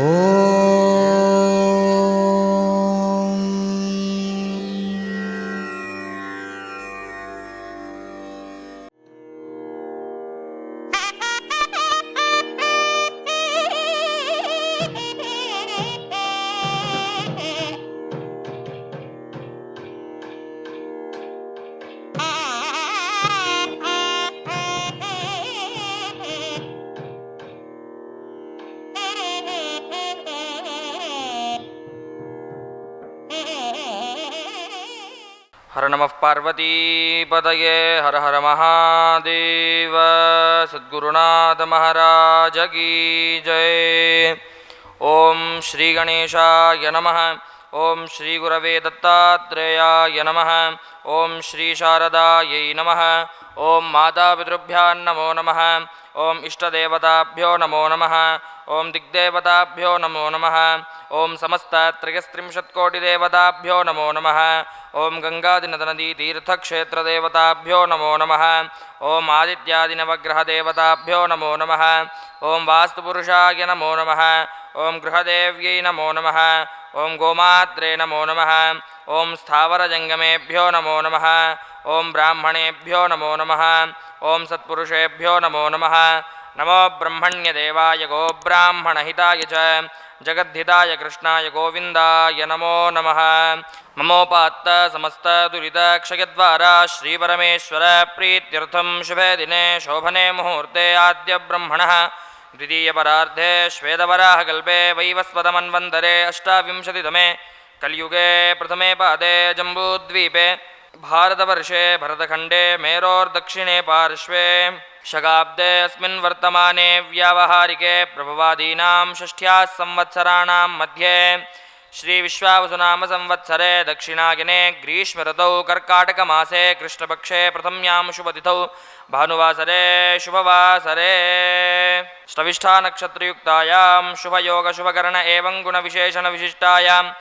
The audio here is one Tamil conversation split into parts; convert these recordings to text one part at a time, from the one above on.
Oh. नमः पार्वतीपतये हर हर महादेव सद्गुरुनाथ महाराज की जय। ॐ श्रीगणेशाय नमः। ॐ श्रीगुरवे दत्तात्रेयाय नमः ॐ श्रीशारदायै नमः ॐ मातापितृभ्यां नमो नमः ॐ इष्टदेवताभ्यो नमो नमः ॐ दिग्देवताभ्यो नमो नमः ॐ समस्तत्रियस्त्रिंशत्कोटिदेवताभ्यो नमो नमः ॐ गङ्गादिनदनदीतीर्थक्षेत्रदेवताभ्यो नमो नमः ॐ आदित्यादिनवग्रहदेवताभ्यो नमो नमः ॐ वास्तुपुरुषाय नमो नमः ॐ गृहदेव्यै नमो नमः ॐ गोमात्रे नमो नमः। ॐ स्थावरजङ्गमेभ्यो नमो नमः। ॐ ब्राह्मणेभ्यो नमो नमः। ॐ सत्पुरुषेभ्यो नमो नमः। नमो ब्रह्मण्यदेवाय गोब्राह्मणहिताय च। जगद्धिताय कृष्णाय गोविन्दाय नमो नमः। ममोपात्त समस्तदुरितक्षयद्वारा श्रीपरमेश्वर प्रीत्यर्थं शुभे दिने शोभने मुहूर्ते आद्यब्रह्मणः द्वितीयपरार्धे श्वेतवराहकल्पे वैवस्वतमन्वन्तरे अष्टाविंशतितमे कलियुगे प्रथमे पादे जम्बूद्वीपे भारतवर्षे भरतखण्डे मेरोर्दक्षिणे पार्श्वे शगाब्दे अस्मिन् वर्तमाने व्यावहारिके प्रभवादीनां षष्ठ्याः संवत्सराणां मध्ये श्रीविश्वावसुनामसंवत्सरे दक्षिणायने ग्रीष्मऋतौ कर्काटकमासे कृष्णपक्षे प्रथम्यां शुभतिथौ भानुवासरे शुभवासरे। ष्टविष्ठानक्षत्रयुक्तायां शुभयोगशुभकर्ण एवं गुणविशेषणविशिष्टायाम्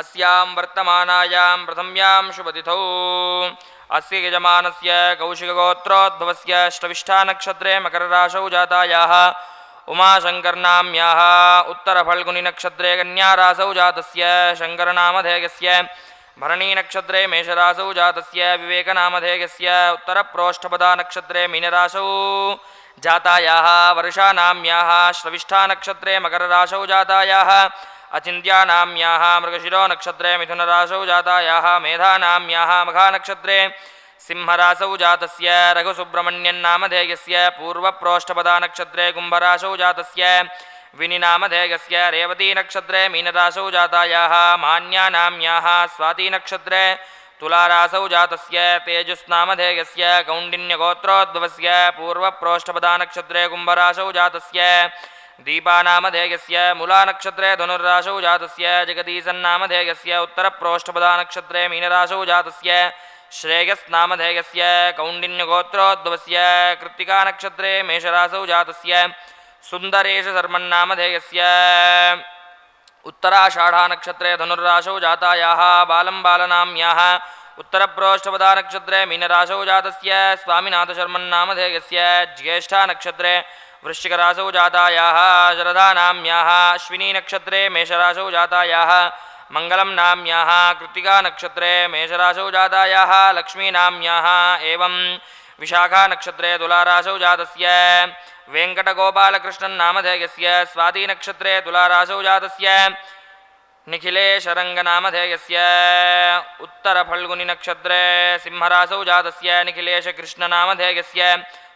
अस्यां वर्तमानायां प्रथम्यां शुभतिथौ। अस्य यजमानस्य कौशिकगोत्रोद्भवस्य अष्टविष्ठानक्षत्रे मकरराशौ जातायाः उमाशङ्कर्नाम्याः उत्तरफल्गुनिनक्षत्रे कन्यारासौ जातस्य शङ्करनामधेयस्य भरणीनक्षत्रे मेषरासौ जातस्य, विवेकनामधेयस्य, उत्तरप्रोष्ठपदानक्षत्रे मीनराशौ जातायाः वर्षानाम्याः श्रविष्ठानक्षत्रे मकरराशौ जातायाः मृगशिरो नक्षत्रे मिथुनराशौ जातायाः, मेधानाम्याः, मघानक्षत्रे सिंहरासौ जातस्य रघुसुब्रह्मण्यन्नामधेयस्य पूर्वप्रोष्ठपदानक्षत्रे कुम्भराशौ जातस्य विनिनामधेयस्य रेवतीनक्षत्रे मीनराशौ जातायाः मान्यानाम्याः स्वातीनक्षत्रे तुलारासौ जातस्य तेजस्नामधेयस्य कौण्डिन्यगोत्रोद्भवस्य पूर्वप्रोष्ठपदानक्षत्रे कुम्भराशौ जातस्य दीपानामधेयस्य मूलानक्षत्रे धनुर्राशौ जातस्य जगदीशन्नामधेयस्य उत्तरप्रोष्ठपदानक्षत्रे मीनराशौ श्रेयस्नामधेयस्य कौण्डिन्यगोत्रोद्भवस्य कृत्तिकानक्षत्रे मेषरासौ जातस्य, सुन्दरेशशर्मन्नामधेयस्य। उत्तराषाढानक्षत्रे धनुर्राशौ जातायाः बालं बालनाम्याः उत्तरप्रोष्ठपदानक्षत्रे मीनराशौ जातस्य, स्वामिनाथशर्मन्नामधेयस्य। ज्येष्ठानक्षत्रे वृश्चिकराशौ जातायाः, शरदानाम्याः। अश्विनीनक्षत्रे मेषराशौ जातायाः। मङ्गलं नाम्याः कृत्तिकानक्षत्रे मेषराशौ जातायाः लक्ष्मीनाम्याः एवं विशाखानक्षत्रे तुलाराशौ जातस्य वेङ्कटगोपालकृष्णन्नामधेयस्य स्वातीनक्षत्रे तुलाराशौ जातस्य निखिलेशरङ्गनामधेयस्य उत्तरफल्गुनिनक्षत्रे सिंहरासौ जातस्य निखिलेशकृष्णनामधेयस्य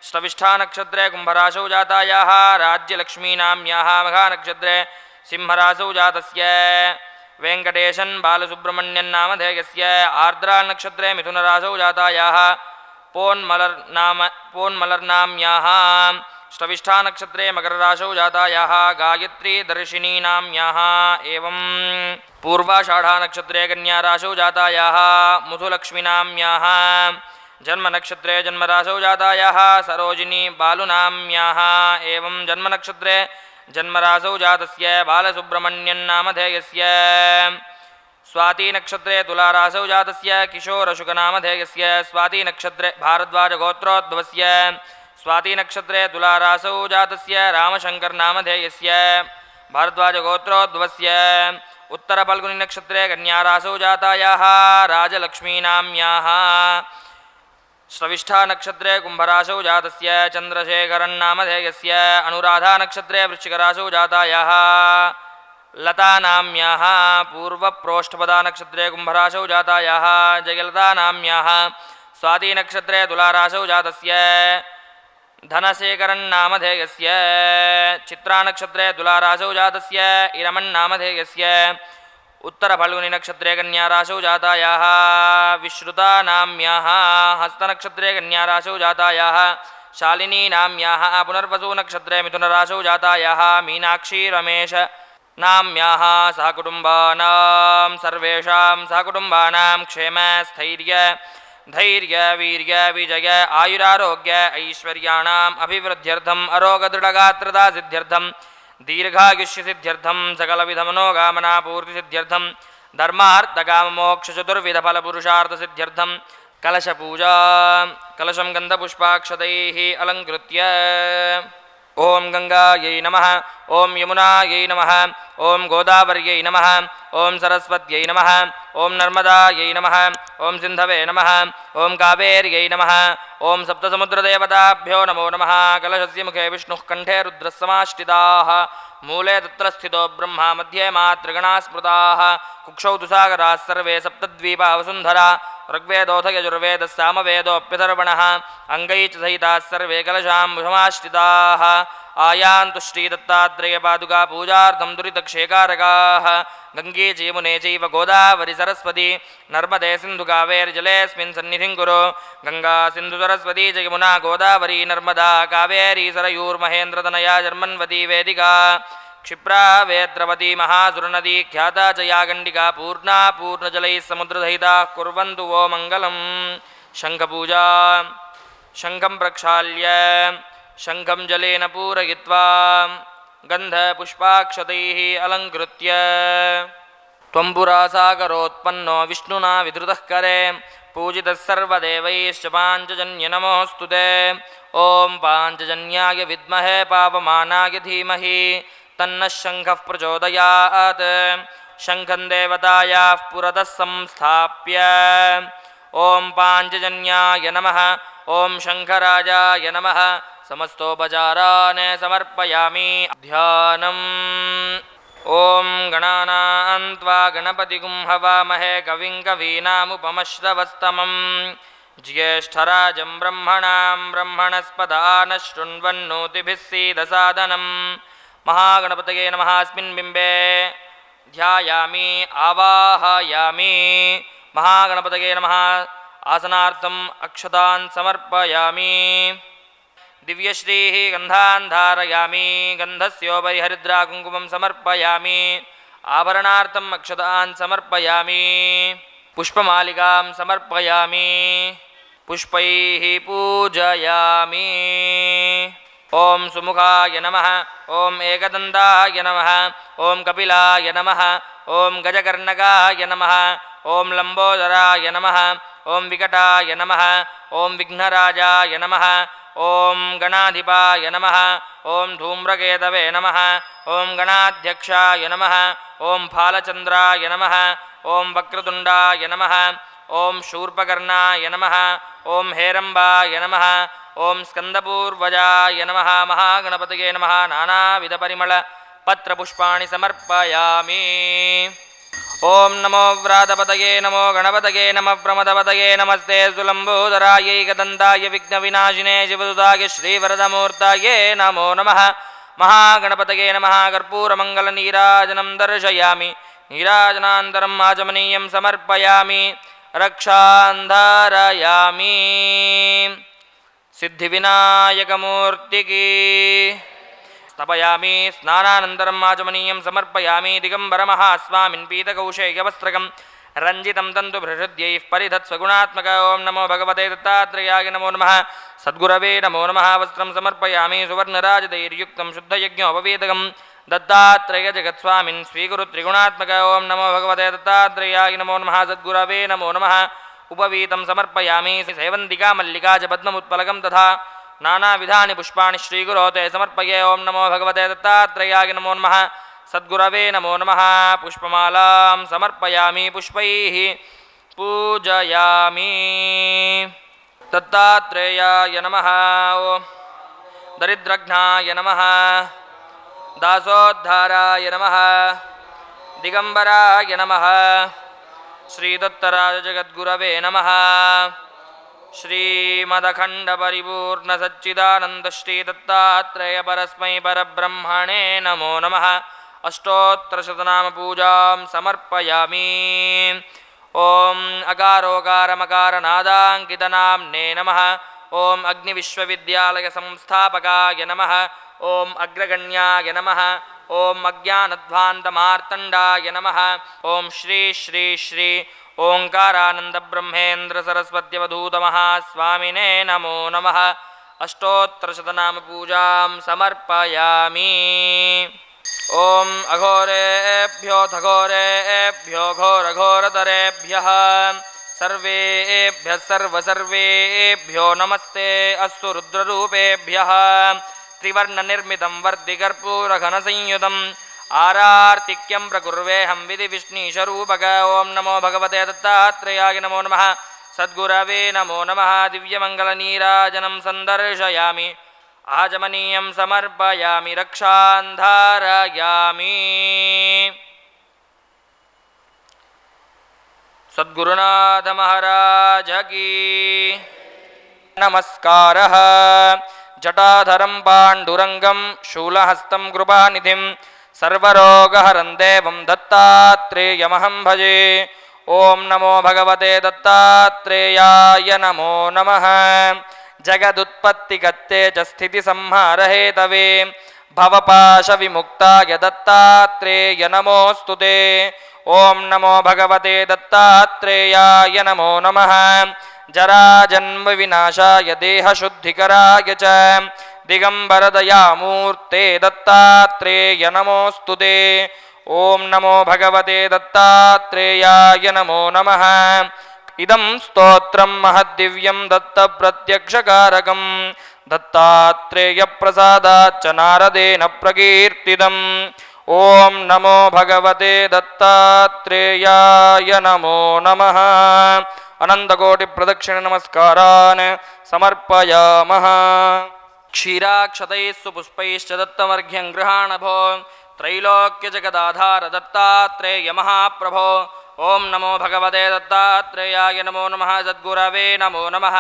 श्रविष्ठानक्षत्रे कुम्भराशौ जातायाः राज्यलक्ष्मीनाम्याः मघानक्षत्रे सिंहरासौ जातस्य वेङ्कटेशन् बालसुब्रह्मण्यन्नामधेयस्य आर्द्रानक्षत्रे मिथुनरासौ जातायाः पोन्मलर्नाम पोन्मलर्नाम्याः श्रविष्ठानक्षत्रे मकरराशौ जातायाः गायत्रीदर्शिनीनाम्याः एवं पूर्वाषाढानक्षत्रे कन्याराशौ जातायाः मुथुलक्ष्मीनाम्याः। जन्मनक्षत्रे जन्मराशौ जातायाः सरोजिनी बालुनाम्याः एवं जन्मनक्षत्रे जन्मराशौ जातस्य बालसुब्रह्मण्यन्नामधेयस्य स्वातीनक्षत्रे तुलारासौ जातस्य, किशोरशुकनामधेयस्य। स्वातीनक्षत्रे भारद्वाजगोत्रोद्भवस्य। स्वातीनक्षत्रे तुलारासौ जातस्य, रामशङ्कर्नामधेयस्य। भारद्वाजगोत्रोद्भवस्य। उत्तरफल्गुनिनक्षत्रे कन्यारासौ जातायाः, राजलक्ष्मीनाम्याः। श्रविष्ठानक्षत्रे कुम्भराशौ जातस्य चन्द्रशेखरन्नामधेयस्य अनुराधानक्षत्रे वृश्चिकराशौ जातायाः। लतानाम्याः पूर्वप्रोष्ठपदानक्षत्रे कुम्भराशौ जातायाः। जयलतानाम्याः स्वातिनक्षत्रे तुलाराशौ जातस्य। धनशेखरन्नामधेयस्य चित्रानक्षत्रे तुलाराशौ जातस्य इरमन्नामधेयस्य उत्तरफल्गुनिनक्षत्रेकन्याराशौ जातायाः विश्रुता नाम्याः हस्तनक्षत्रे गन्याराशौ जातायाः शालिनीनाम्याः पुनर्वसुनक्षत्रे मिथुनराशौ जातायाः मीनाक्षी रमेश नाम्याः सहकुटुम्बानां सर्वेषां सहकुटुम्बानां क्षेमस्थैर्य धैर्य वीर्य विजय आयुरारोग्य ऐश्वर्याणाम् अभिवृद्ध्यर्थम् अरोगदृढगात्रता सिद्ध्यर्थम् दीर्घायुष्यसिद्ध्यर्थं सकलविधमनोकामनापूर्तिसिद्ध्यर्थं धर्मार्थकाममोक्षचतुर्विधफलपुरुषार्थसिद्ध्यर्थं कलशपूजा कलशं गन्धपुष्पाक्षतैः अलङ्कृत्य ఓం గంగాయై నమ ఓం యమునాయై నమ ఓం గోదావర్యై నమ ఓం సరస్వత్యై నమ ఓం నర్మదాయై నమ ఓం సింధవే నమ ఓం కావేర్యై నమ ఓం సప్తసముద్రదేవతాభ్యో నమో నమ కలశస్య ముఖే విష్ణుః కంఠే రుద్రస్సమాష్టిదా మూలే తత్ర స్థితో బ్రహ్మ మధ్యే మాతృగణా స్మృతా కుక్షౌ తుసాగరా సర్వే సప్తద్వీపా వసుంధరా ಋಗ್ವೇದೋಥ ಯಜುರ್ವೇದ ಸಾಮವೇದೋಪ್ಯಥರ್ವಣ ಅಂಗೈಚ ಸಹಿತಾ ಸರ್ವೇ ಕಲಶಾಂ ಭುಷಮಾಶ್ರಿತಾ ಆಯಾಂತು ಶ್ರೀದತ್ತಾತ್ರೇಯ ಪಾದುಕಾ ಪೂಜಾರ್ಥಂ ದುರಿತಕ್ಷೇಕಾರಕಾ ಗಂಗೇ ಜೀಮುನೆ ಜೈವ ಗೋದಾವರಿ ಸರಸ್ವತಿ ನರ್ಮದೆ ಸಿಂಧು ಕಾವೇರಿ ಜಲೇಸ್ಮಿನ್ ಸನ್ನಿಧಿಂ ಗುರು ಗಂಗಾ ಸಿಂಧು ಸರಸ್ವತಿ ಜಯಮುನಾ ಗೋದಾವರಿ ನರ್ಮದಾ ಕಾವೇರಿ ಸರಯೂರ್ಮಹೇಂದ್ರತನಯ ಜರ್ಮನ್ವತಿ ವೇದಿಕಾ क्षिप्रा वेद्रवती महासुरनदी ख्याता च या गण्डिका पूर्णा पूर्णजलैः समुद्रदहिताः कुर्वन्तु वो मङ्गलं। शङ्खपूजा। शङ्खं प्रक्षाल्य। शङ्खं जलेन पूरयित्वा। गन्धपुष्पाक्षतैः अलङ्कृत्य। त्वं पुरासागरोत्पन्नो विष्णुना विधृतः करे। पूजितः सर्वदेवैश्च पाञ्चजन्यनमोऽस्तु ते। ॐ पाञ्चजन्याय विद्महे पावमानाय धीमहि तन्नः शङ्खः प्रचोदयात्। शङ्खं देवतायाः पुरतः संस्थाप्य। ॐ पाञ्चजन्याय नमः। ॐ शङ्खराजाय नमः। समस्तोपचारान् समर्पयामि। ध्यानम्। ॐ गणानान्त्वा गणपतिगुं हवामहे कविं कवीनामुपमश्रवस्तमं ज्येष्ठराजं ब्रह्मणां ब्रह्मणस्पदान शृण्वन्नोतिभिः మహాగణపతయే నమ అస్మిన్ బింబే ధ్యాయామి ఆవాహయామి మహాగణపతయే నమ ఆసనార్థం అక్షతాన్ సమర్పయామి దివ్యశ్రీ గంధాన్ ధారయామి గంధస్యోపరి హరిద్రా కుంకుమం సమర్పయామి ఆభరణార్థం అక్షతాన్ సమర్పయామి పుష్పమాలికాం సమర్పయామి పుష్పై పూజయామి ॐ सुमुखाय नमः ॐ एकदन्ताय नमः ॐ कपिलाय नमः ॐ गजकर्णकाय नमः ॐ लम्बोदराय नमः ॐ विकटाय नमः ॐ विघ्नराजाय नमः ॐ गणाधिपाय नमः ॐ धूम्रकेतवे नमः ॐ गणाध्यक्षाय नमः ॐ फालचन्द्राय नमः ॐ वक्रतुण्डाय नमः ॐ शूर्पकर्णाय नमः ॐ हेरम्बाय नमः ఓం స్కందపూర్వజాయ నమ మహాగణపతయే నమ నానావిధ పరిమళ పత్రపుష్పాణి సమర్పయామి. ఓం నమో వ్రాతపతయే నమో గణపతయే నమ ప్రమదపతయే నమస్తే సులంబోదరాయైకదంతాయ విఘ్నవినాశినే శివదుతాయ శ్రీవరదమూర్తాయే నమో నమ మహాగణపతయే నమ కర్పూరమంగళనీరాజనం దర్శయామి. నీరాజనాంతరం ఆచమనీయం సమర్పయామి. రక్షాంధారయామి. सिद्धिविनायकमूर्तिकी स्तपयामि स्नानानन्तरम् आचमनीयं समर्पयामि दिगम्बरमः अस्मामिन् पीतकौशेयवस्त्रकं रञ्जितं तन्तुभृहृद्यैः परिधत्स्वगुणात्मक ॐ नमो भगवते दत्तात्रेयाय नमो नमः सद्गुरवे नमो नमः वस्त्रं समर्पयामि सुवर्णराजदैर्युक्तं शुद्धयज्ञोपवेदकं दत्तात्रेयजगत्स्वामिन् स्वीकुरु त्रिगुणात्मक ॐ नमो भगवते दत्तात्रेयाय नमो नमः सद्गुरवे नमो नमः उपवीतं समर्पयामि सेवन्तिका मल्लिका च पद्ममुत्पलकं तथा नानाविधानि पुष्पाणि श्रीगुरो ते समर्पये ॐ नमो भगवते दत्तात्रेयाय नमो नमः सद्गुरवे नमो नमः पुष्पमालां समर्पयामि पुष्पैः पूजयामि दत्तात्रेयाय नमः ॐ दरिद्रघ्नाय नमः दासोद्धाराय नमः दिगम्बराय नमः ಶ್ರೀದತ್ತರಾಜ ಜಗದ್ಗುರವೇ ನಮಃ ಶ್ರೀಮದಖಂಡಪರಿಪೂರ್ಣ ಸಚ್ಚಿದಾನಂದ ಶ್ರೀ ದತ್ತಾತ್ರೇಯ ಪರಸ್ಮೈ ಪರಬ್ರಹ್ಮಣೇ ನಮೋ ನಮಃ ಅಷ್ಟೋತ್ತರ ಶತನಾಮ ಪೂಜಾಂ ಸಮರ್ಪಯಾಮಿ ಓಂ ಅಕಾರೋಕಾರಮಕಾರನಾದಾಂಕಿತನಾಂನೇ ನಮಃ ಓಂ ಅಗ್ನಿವಿಶ್ವವಿದ್ಯಾಲಯ ಸಂಸ್ಥಾಪಕಾಯ ನಮಃ ಓಂ ಅಗ್ರಗಣ್ಯಾಯ ನಮಃ. ಓಂ ಅಜ್ಞಾನಧ್ವಾಂತಮಾರ್ತಂಡಾಯ ನಮಃ. ಓಂ ಶ್ರೀ ಶ್ರೀ ಶ್ರೀ ಓಂಕಾರಾನಂದ ಬ್ರಹ್ಮೇಂದ್ರ ಸರಸ್ವತ್ಯವಧೂತ ಮಹಾಸ್ವಾಮಿನೇ ನಮೋ ನಮಃ. ಅಷ್ಟೋತ್ತರ ಶತನಾಮ ಪೂಜಾಂ ಸಮರ್ಪಯಾಮಿ. ಓಂ ಅಘೋರೇಭ್ಯೋಥಘೋರೇಭ್ಯೋ ಘೋರಘೋರತರೇಭ್ಯಃ. ಸರ್ವೇಭ್ಯಃ ಸರ್ವಸರ್ವೇಭ್ಯೋ ನಮಸ್ತೆ. ಅಸ್ತು ರುದ್ರರೂಪೇಭ್ಯಃ. त्रिवर्णनिर्मितं वर्धिकर्पूरघनसंयुतम् आरार्तिक्यं प्रकुर्वेऽहं विधिविष्णीशरूपक ॐ नमो भगवते दत्तात्रेयाय नमो नमः सद्गुरवे नमो नमः दिव्यमङ्गलनीराजनं सन्दर्शयामि आजमनीयं समर्पयामि रक्षान्धारयामि सद्गुरुनाथ महाराज की नमस्कारः जटाधरं पाण्डुरङ्गं शूलहस्तं कृपानिधिं सर्वरोगहरं देवं दत्तात्रेयमहं भजे ॐ नमो भगवते दत्तात्रेयाय नमो नमः जगदुत्पत्तिगत्ते च स्थितिसंहारहेतवे भवपाशविमुक्ताय दत्तात्रेय नमोऽस्तु ते ॐ नमो भगवते दत्तात्रेयाय नमो नमः जराजन्मविनाशाय देहशुद्धिकराय च दिगम्बरदयामूर्ते दत्तात्रेय नमोऽस्तु ते। ॐ नमो भगवते दत्तात्रेयाय नमो नमः। इदं स्तोत्रं महद्दिव्यं दत्तप्रत्यक्षकारकं दत्तात्रेयप्रसादाच्च नारदेन प्रकीर्तितम् ॐ नमो भगवते दत्तात्रेयाय नमो नमः अनन्तकोटिप्रदक्षिणनमस्कारान् समर्पयामः क्षीराक्षतैः सुपुष्पैश्च दत्तमर्घ्यं गृहाणभो त्रैलोक्यजगदाधार दत्तात्रेयमहाप्रभो ॐ नमो भगवते दत्तात्रेयाय नमो नमः सद्गुरवे नमो नमः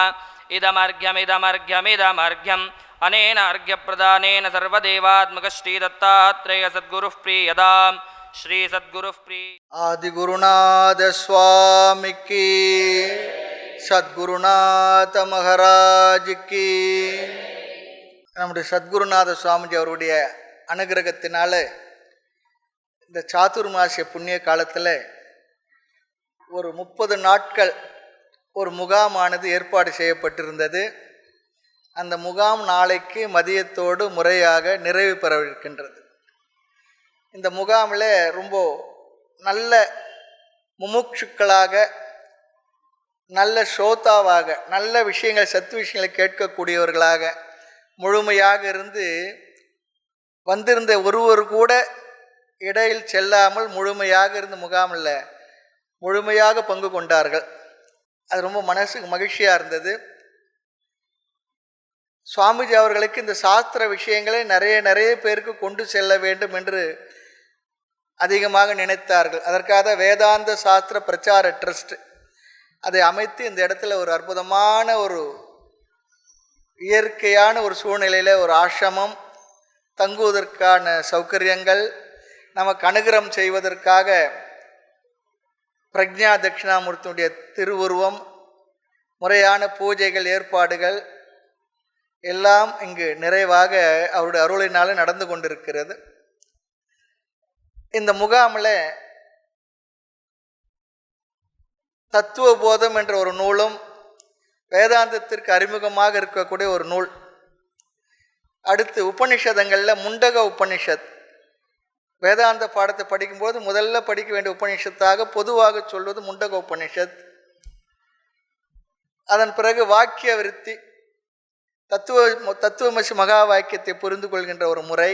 इदमर्घ्यमिदमर्घ्यमिदमर्घ्यम् अनेन अर्घ्यप्रदानेन सर्वदेवात्मकश्रीदत्तात्रेयसद्गुरुः प्रीयदां श्रीसद्गुरुः प्री ஆதிகுருநாத சுவாமிக்கு சத்குருநாத மகாராஜுக்கு நம்முடைய சத்குருநாத சுவாமிஜி அவருடைய அனுகிரகத்தினால இந்த சாதுர்மாசிய புண்ணிய காலத்தில் ஒரு முப்பது நாட்கள் ஒரு முகாமானது ஏற்பாடு செய்யப்பட்டிருந்தது அந்த முகாம் நாளைக்கு மதியத்தோடு முறையாக நிறைவு பெறவிருக்கின்றது இந்த முகாமில் ரொம்ப நல்ல முமுட்சுக்களாக நல்ல ஸ்ரோதாவாக நல்ல விஷயங்கள் சத்து விஷயங்களை கேட்கக்கூடியவர்களாக முழுமையாக இருந்து வந்திருந்த ஒருவர் கூட இடையில் செல்லாமல் முழுமையாக இருந்து முகாமில் முழுமையாக பங்கு கொண்டார்கள். அது ரொம்ப மனசுக்கு மகிழ்ச்சியாக இருந்தது. சுவாமிஜி அவர்களுக்கு இந்த சாஸ்திர விஷயங்களை நிறைய நிறைய பேருக்கு கொண்டு செல்ல வேண்டும் என்று அதிகமாக நினைத்தார்கள். அதற்காக வேதாந்த சாஸ்திர பிரச்சார ட்ரஸ்ட் அதை அமைத்து இந்த இடத்துல ஒரு அற்புதமான ஒரு இயற்கையான ஒரு சூழ்நிலையில் ஒரு ஆசிரமம் தங்குவதற்கான சௌகரியங்கள் நமக்கு அனுகிரம் செய்வதற்காக பிரக்ஞா தட்சிணாமூர்த்தியுடைய திருவுருவம் முறையான பூஜைகள் ஏற்பாடுகள் எல்லாம் இங்கு நிறைவாக அவருடைய அருளினால நடந்து கொண்டிருக்கிறது. இந்த முகாமில் தத்துவ போதம் என்ற ஒரு நூலும் வேதாந்தத்திற்கு அறிமுகமாக இருக்கக்கூடிய ஒரு நூல். அடுத்து உபனிஷதங்களில் முண்டக உபனிஷத் வேதாந்த பாடத்தை படிக்கும்போது முதல்ல படிக்க வேண்டிய உபனிஷத்தாக பொதுவாக சொல்வது முண்டக உபனிஷத் அதன் பிறகு வாக்கிய விருத்தி தத்துவ தத்துவமசி மகா வாக்கியத்தை புரிந்து கொள்கின்ற ஒரு முறை.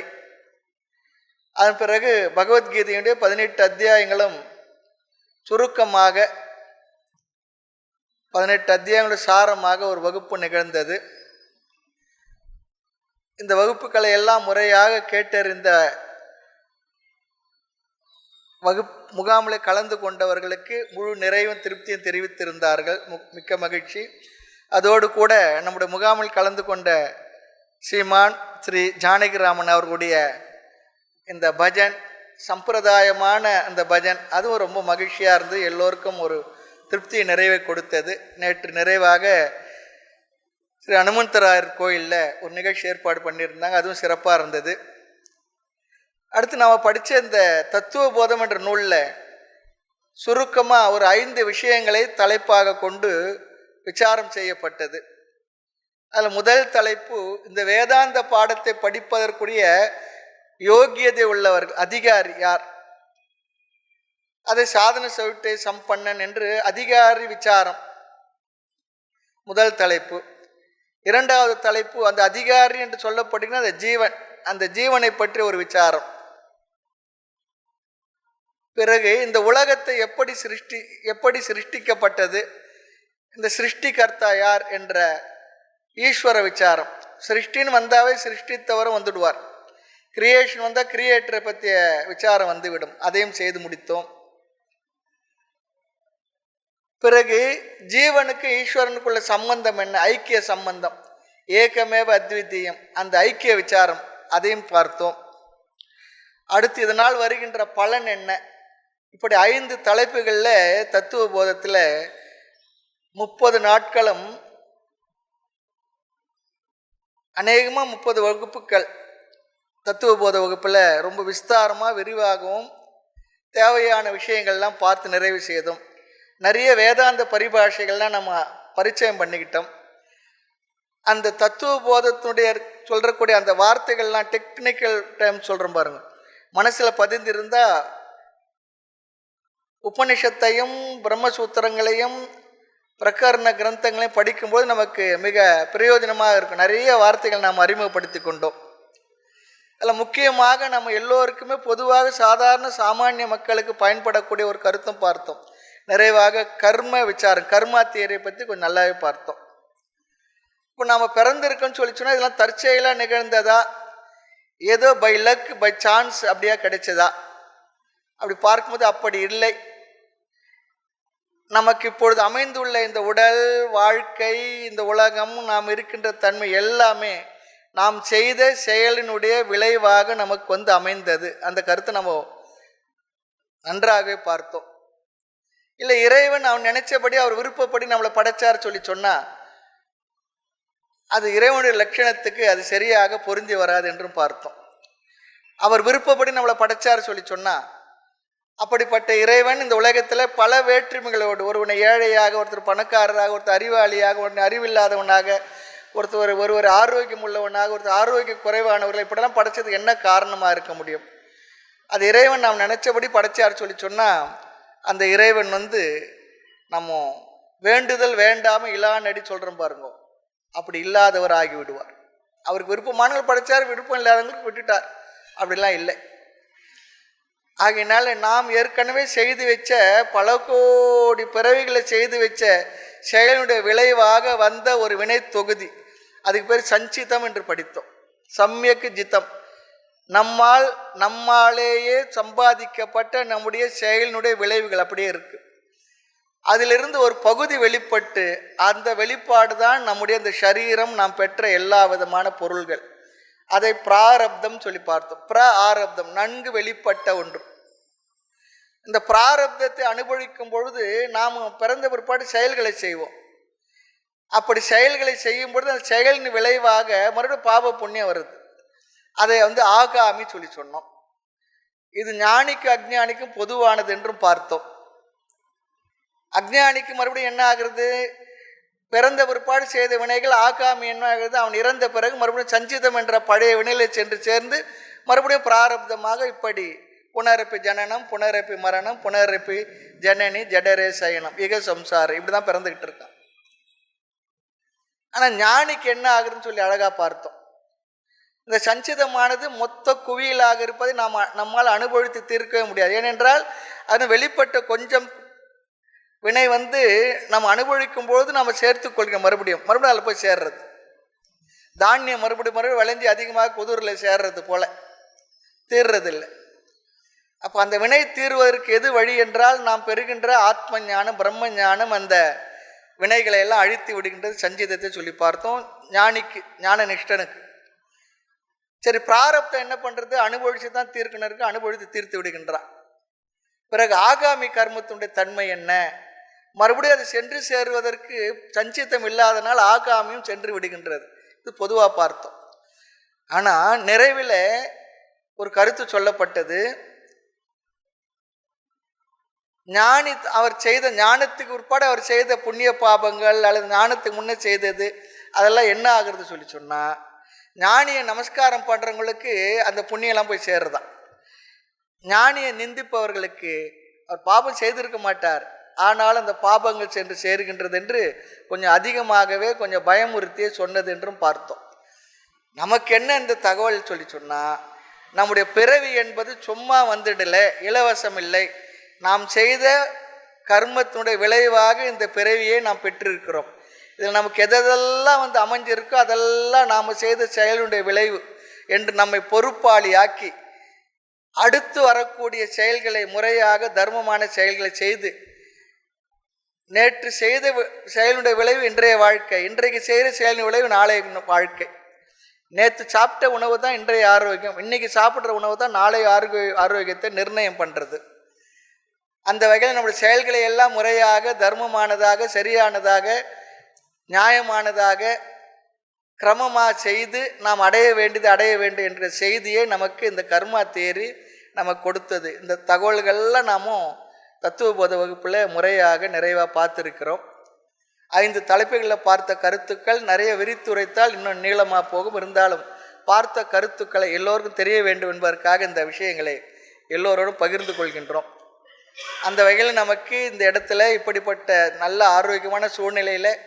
அதன் பிறகு பகவத்கீதையுடைய பதினெட்டு அத்தியாயங்களும் சுருக்கமாக பதினெட்டு அத்தியாயங்களும் சாரமாக ஒரு வகுப்பு நிகழ்ந்தது. இந்த வகுப்புகளை எல்லாம் முறையாக கேட்டறிந்த வகுப் முகாமில் கலந்து கொண்டவர்களுக்கு முழு நிறைவும் திருப்தியும் தெரிவித்திருந்தார்கள். மிக்க மகிழ்ச்சி. அதோடு கூட நம்முடைய முகாமில் கலந்து கொண்ட ஸ்ரீமான் ஸ்ரீ ஜானகிராமன் அவர்களுடைய இந்த பஜன் சம்பிரதாயமான அந்த பஜன் அதுவும் ரொம்ப மகிழ்ச்சியாக இருந்து எல்லோருக்கும் ஒரு திருப்தி நிறைவை கொடுத்தது. நேற்று நிறைவாக ஸ்ரீ அனுமந்தராயர் கோயிலில் ஒரு நிகழ்ச்சி ஏற்பாடு பண்ணியிருந்தாங்க. அதுவும் சிறப்பாக இருந்தது. அடுத்து நாம் படித்த இந்த தத்துவ போதம் என்ற நூலில் சுருக்கமாக ஒரு ஐந்து விஷயங்களை தலைப்பாக கொண்டு விசாரம் செய்யப்பட்டது. அதில் முதல் தலைப்பு இந்த வேதாந்த பாடத்தை படிப்பதற்குரிய யோகியதை உள்ளவர்கள் அதிகாரி யார்? அதை சாதன சவிட்டை சம்பன்னன் என்று அதிகாரி விசாரம். முதல் தலைப்பு. இரண்டாவது தலைப்பு அந்த அதிகாரி என்று சொல்லப்படுகிற அந்த ஜீவன் அந்த ஜீவனை பற்றி ஒரு விசாரம். பிறகு இந்த உலகத்தை எப்படி சிருஷ்டி எப்படி சிருஷ்டிக்கப்பட்டது? இந்த சிருஷ்டிகர்த்தா யார்? என்ற ஈஸ்வர விசாரம். சிருஷ்டின்னு வந்தாவே சிருஷ்டித்தவரும் வந்துடுவார். கிரியேஷன் வந்தால் கிரியேட்டரை பற்றிய விசாரம் வந்துவிடும். அதையும் செய்து முடித்தோம். பிறகு ஜீவனுக்கு ஈஸ்வரனுக்குள்ள சம்பந்தம் என்ன? ஐக்கிய சம்பந்தம். ஏகமேவ அத்விதீயம். அந்த ஐக்கிய விசாரம். அதையும் பார்த்தோம். அடுத்து இதனால் வருகின்ற பலன் என்ன? இப்படி ஐந்து தலைப்புகளில் தத்துவ போதத்தில் முப்பது நாட்களும் அநேகமாக முப்பது வகுப்புகள் தத்துவ போத வகுப்பில் ரொம்ப விஸ்தாரமாக விரிவாகவும் தேவையான விஷயங்கள்லாம் பார்த்து நிறைவு செய்தோம். நிறைய வேதாந்த பரிபாஷைகள்லாம் நம்ம பரிச்சயம் பண்ணிக்கிட்டோம். அந்த தத்துவ போதத்தினுடைய சொல்கிறக்கூடிய அந்த வார்த்தைகள்லாம் டெக்னிக்கல் டைம் சொல்கிறோம் பாருங்க. மனசில் பதிந்திருந்தால் உபனிஷத்தையும் பிரம்மசூத்திரங்களையும் பிரகரண கிரந்தங்களையும் படிக்கும்போது நமக்கு மிக பிரயோஜனமாக இருக்கும். நிறைய வார்த்தைகள் நாம் அறிமுகப்படுத்தி கொண்டோம். அதில் முக்கியமாக நம்ம எல்லோருக்குமே பொதுவாக சாதாரண சாமானிய மக்களுக்கு பயன்படக்கூடிய ஒரு கருத்தும் பார்த்தோம். நிறைவாக கர்ம விசாரம் கர்மா தியரியை பற்றி கொஞ்சம் நல்லாவே பார்த்தோம். இப்போ நாம் பிறந்திருக்கோன்னு சொல்லி சொன்னால் இதெல்லாம் தற்செயலாக நிகழ்ந்ததா? ஏதோ பை லக் பை சான்ஸ் அப்படியா கிடைச்சதா? அப்படி பார்க்கும்போது அப்படி இல்லை. நமக்கு இப்பொழுது அமைந்துள்ள இந்த உடல் வாழ்க்கை இந்த உலகம் நாம் இருக்கின்ற தன்மை எல்லாமே நாம் செய்த செயலினுடைய விளைவாக நமக்கு வந்து அமைந்தது. அந்த கருத்தை நம்ம நன்றாகவே பார்த்தோம். இல்லை இறைவன் அவன் நினைச்சபடி அவர் விருப்பப்படி நம்மளை படைச்சார் சொல்லி சொன்னா அது இறைவனுடைய லட்சணத்துக்கு அது சரியாக பொருந்தி வராது என்றும் பார்த்தோம். அவர் விருப்பப்படி நம்மளை படைச்சார் சொல்லி சொன்னா அப்படிப்பட்ட இறைவன் இந்த உலகத்தில் பல வேற்றுமைகளோடு ஒருவனை ஏழையாக ஒருத்தர் பணக்காரராக ஒருத்தர் அறிவாளியாக ஒருத்தர் அறிவில்லாதவனாக ஒருத்தர் ஒருவர் ஆரோக்கியம் உள்ளவனாக ஒருத்தர் ஆரோக்கிய குறைவானவர்கள் இப்படிலாம் படைச்சதுக்கு என்ன காரணமாக இருக்க முடியும்? அது இறைவன் நாம் நினச்சபடி படைச்சார் சொல்லி சொன்னால் அந்த இறைவன் வந்து நம்ம வேண்டுதல் வேண்டாமல் இலானடி சொல்கிறோம் பாருங்க. அப்படி இல்லாதவர் ஆகி விடுவார். அவருக்கு விருப்பமானவர் படைத்தார் விருப்பம் இல்லாதவங்களுக்கு விட்டுட்டார். அப்படிலாம் இல்லை. ஆகையினால நாம் ஏற்கனவே செய்து வச்ச பல கோடி பிறவிகளை செய்து வச்ச செயலினுடைய விளைவாக வந்த ஒரு வினை தொகுதி அதுக்கு பேர் சஞ்சிதம் என்று படித்தோம். சம்யக்கு ஜித்தம் நம்மால் நம்மாலேயே சம்பாதிக்கப்பட்ட நம்முடைய செயலினுடைய விளைவுகள் அப்படியே இருக்கு. அதிலிருந்து ஒரு பகுதி வெளிப்பட்டு அந்த வெளிப்பாடு தான் நம்முடைய இந்த சரீரம் நாம் பெற்ற எல்லா விதமான பொருள்கள். அதை பிராரப்தம் சொல்லி பார்த்தோம். பிர ஆரப்தம் நன்கு வெளிப்பட்ட ஒன்று. இந்த பிராரப்தத்தை அனுபவிக்கும் பொழுது நாம் பிறந்த பிற்பாடு செயல்களை செய்வோம். அப்படி செயல்களை செய்யும் பொழுது அந்த செயலின் விளைவாக மறுபடியும் பாப புண்ணியம் வருது. அதை வந்து ஆகாமி சொல்லி சொன்னோம். இது ஞானிக்கு அஜ்ஞானிக்கும் பொதுவானது என்றும் பார்த்தோம். அஜ்ஞானிக்கு மறுபடியும் என்ன ஆகுறது? பிறந்த பிற்பாடு செய்த வினைகள் ஆகாமி என்ன ஆகுறது? அவன் இறந்த பிறகு மறுபடியும் சஞ்சிதம் என்ற பழைய வினையில சென்று சேர்ந்து மறுபடியும் பிராரப்தமாக இப்படி புனரப்பி ஜனனம் புனரப்பி மரணம் புனரப்பி ஜனனி ஜடரே சயனம் இக சம்சாரம் இப்படி தான் பிறந்துக்கிட்டு இருக்கான். ஆனால் ஞானிக்கு என்ன ஆகுதுன்னு சொல்லி அழகாக பார்த்தோம். இந்த சஞ்சிதமானது மொத்த குவியலாக இருப்பதை நாம் நம்மால் அனுபவித்து தீர்க்கவே முடியாது. ஏனென்றால் அது வெளிப்பட்ட கொஞ்சம் வினை வந்து நம்ம அனுபவிக்கும் பொழுது நம்ம சேர்த்து கொள்கிறோம் மறுபடியும். மறுபடியும் அதில் போய் சேர்றது. தானியம் மறுபடியும் மறுபடியும் விளைஞ்சி அதிகமாக குதிரில் சேர்றது போல. தீர்றதில்லை. அப்போ அந்த வினை தீர்வதற்கு எது வழி என்றால் நாம் பெறுகின்ற ஆத்ம ஞானம் பிரம்ம ஞானம் அந்த வினைகளை எல்லாம் அழித்து விடுகின்றது சஞ்சீதத்தை சொல்லி பார்த்தோம். ஞானிக்கு ஞான நிஷ்டனுக்கு சரி பிராரப்தம் என்ன பண்ணுறது அனுபவிச்சு தான் தீர்க்கணருக்கு அனுபவித்து தீர்த்து விடுகின்றான். பிறகு ஆகாமி கர்மத்துடைய தன்மை என்ன? மறுபடியும் அது சென்று சேருவதற்கு சஞ்சித்தம் இல்லாதனால் ஆகாமியும் சென்று விடுகின்றது. இது பொதுவாக பார்த்தோம். ஆனால் நிறைவில் ஒரு கருத்து சொல்லப்பட்டது. ஞானி அவர் செய்த ஞானத்துக்கு உட்பட அவர் செய்த புண்ணிய பாபங்கள் அல்லது ஞானத்துக்கு முன்னே செய்தது அதெல்லாம் என்ன ஆகுறது சொல்லி சொன்னால் ஞானியை நமஸ்காரம் பண்ணுறவங்களுக்கு அந்த புண்ணியெல்லாம் போய் சேர்றதான் ஞானியை நிந்திப்பவர்களுக்கு அவர் பாபம் செய்திருக்க மாட்டார். ஆனால் அந்த பாபங்கள் சென்று சேருகின்றது என்று கொஞ்சம் அதிகமாகவே கொஞ்சம் பயமுறுத்தியே சொன்னது என்றும் பார்த்தோம். நமக்கு என்ன இந்த தகவல் சொல்லி சொன்னால் நம்முடைய பிறவி என்பது சும்மா வந்துடலை இலவசம் இல்லை. நாம் செய்த கர்மத்தினுடைய விளைவாக இந்த பிறவியை நாம் பெற்றிருக்கிறோம். இதில் நமக்கு எதெல்லாம் வந்து அமைஞ்சிருக்கோ அதெல்லாம் நாம் செய்த செயலுடைய விளைவு என்று நம்மை பொறுப்பாளியாக்கி அடுத்து வரக்கூடிய செயல்களை முறையாக தர்மமான செயல்களை செய்து நேற்று செய்த செயலுடைய விளைவு இன்றைய வாழ்க்கை. இன்றைக்கு செய்கிற செயலின் விளைவு நாளைய வாழ்க்கை. நேற்று சாப்பிட்ட உணவு தான் இன்றைய ஆரோக்கியம். இன்றைக்கி சாப்பிட்ற உணவு தான் நாளைய ஆரோக்கிய ஆரோக்கியத்தை நிர்ணயம் பண்ணுறது அந்த வகையில் நம்முடைய செயல்களை எல்லாம் முறையாக தர்மமானதாக சரியானதாக நியாயமானதாக கிரமமாக செய்து நாம் அடைய வேண்டியது அடைய வேண்டும் என்ற செய்தியை நமக்கு இந்த கர்மா தேரி நமக்கு கொடுத்தது. இந்த தகவல்கள்லாம் நாமும் தத்துவ போத வகுப்பில் முறையாக நிறைவாக பார்த்துருக்கிறோம். ஐந்து தலைப்புகளில் பார்த்த கருத்துக்கள் நிறைய விரித்துரைத்தால் இன்னும் நீளமாக போகும். இருந்தாலும் பார்த்த கருத்துக்களை எல்லோருக்கும் தெரிய வேண்டும் என்பதற்காக இந்த விஷயங்களை எல்லோரோடும் பகிர்ந்து கொள்கின்றோம். அந்த வகையில் நமக்கு இந்த இடத்துல இப்படிப்பட்ட நல்ல ஆரோக்கியமான சூழ்நிலையில்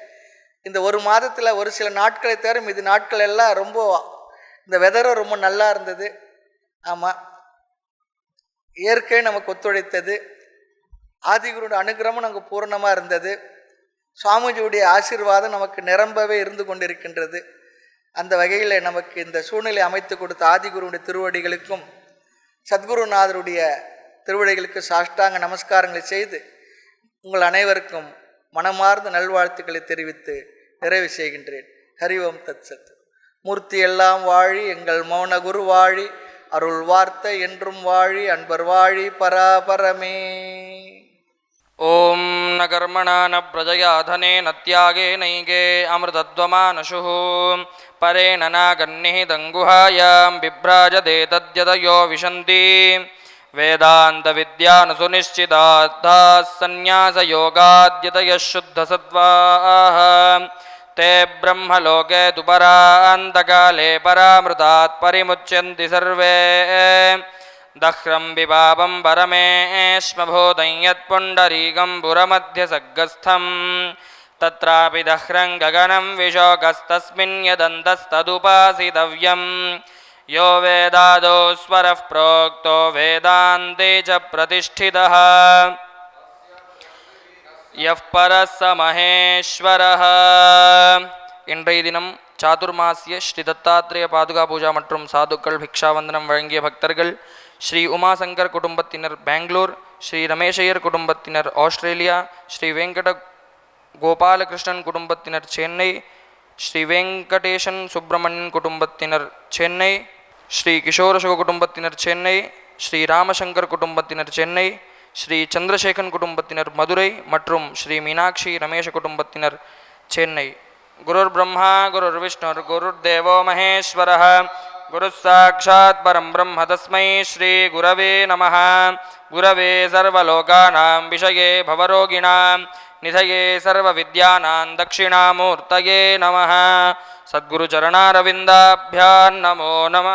இந்த ஒரு மாதத்தில் ஒரு சில நாட்களை தவிர மீது நாட்கள் எல்லாம் ரொம்ப இந்த வெதரும் ரொம்ப நல்லா இருந்தது. ஆமாம் இயற்கை நமக்கு ஒத்துழைத்தது. ஆதிகுருடைய அனுகிரமும் நமக்கு பூரணமாக இருந்தது. சுவாமிஜியுடைய ஆசீர்வாதம் நமக்கு நிரம்பவே இருந்து கொண்டிருக்கின்றது. அந்த வகையில் நமக்கு இந்த சூழ்நிலை அமைத்து கொடுத்த ஆதிகுருடைய திருவடிகளுக்கும் சத்குருநாதருடைய திருவிடைகளுக்கு சாஷ்டாங்க நமஸ்காரங்களை செய்து உங்கள் அனைவருக்கும் மனமார்ந்த நல்வாழ்த்துக்களை தெரிவித்து நிறைவு செய்கின்றேன். ஹரிவம் தத் சத் மூர்த்தி எல்லாம் வாழி எங்கள் மௌன குரு வாழி அருள் வார்த்தை என்றும் வாழி அன்பர் வாழி பராபரமே. ஓம் ந கர்மணா ந பிரஜயாதனே நத்தியாகே நைகே அமிர்தத்வமானசு பரேண ந கன்னிஹி தங்குஹாயாம் பிப்ராஜதே தத்யதயோ விஷந்தீம் वेदान्तविद्यानुसुनिश्चितार्थाः सन्न्यासयोगाद्यतयः शुद्धसत्त्वाः ते ब्रह्मलोके तु परान्तकाले परामृतात् परिमुच्यन्ति सर्वे। दह्रं विपापं परमेश्मभूतं यत्पुण्डरीकं पुरमध्यसग्गस्थं। तत्रापि दह्रं गगनं विशोकस्तस्मिन् यदन्तस्तदुपासितव्यं यो वेदादो स्वरः प्रोक्तो वेदान्ते च प्रतिष्ठितः यः परः स மகேஸ்வரः இன்றைய தினம் சாதுர்மாசிய ஸ்ரீ தத்தாத்திரேய பாதுகா பூஜா மற்றும் சாதுக்கள் பிக்ஷாவந்தனம் வழங்கிய பக்தர்கள் ஸ்ரீ உமாசங்கர் குடும்பத்தினர் பெங்களூர் ஸ்ரீ ரமேஷையர் குடும்பத்தினர் ஆஸ்திரேலியா ஸ்ரீ வெங்கட கோபாலகிருஷ்ணன் குடும்பத்தினர் சென்னை ஸ்ரீ வெங்கடேசன் சுப்பிரமணியன் குடும்பத்தினர் சென்னை ஸ்ரீ கிஷோரசுக குடும்பத்தினர் சென்னை ஸ்ரீ ராமசங்கர் குடும்பத்தினர் சென்னை ஸ்ரீ சந்திரசேகன் குடும்பத்தினர் மதுரை மற்றும் ஸ்ரீ மீனாட்சி ரமேஷ குடும்பத்தினர் சென்னை. குருர் பிரம்மா குருர் விஷ்ணுர் குருர் தேவோ மகேஸ்வர குரு சாட்சாத் பரம் பிரம்ம தஸ்மை ஸ்ரீ குரவே நம குரவே சர்வலோகானாம் விஷயே பவரோகிணாம். நிதயே சர்வவித்யானாம் தட்சிணாமூர்த்தயே நமः సద్గురు చరణారవిందాభ్యాన్నమో నమ.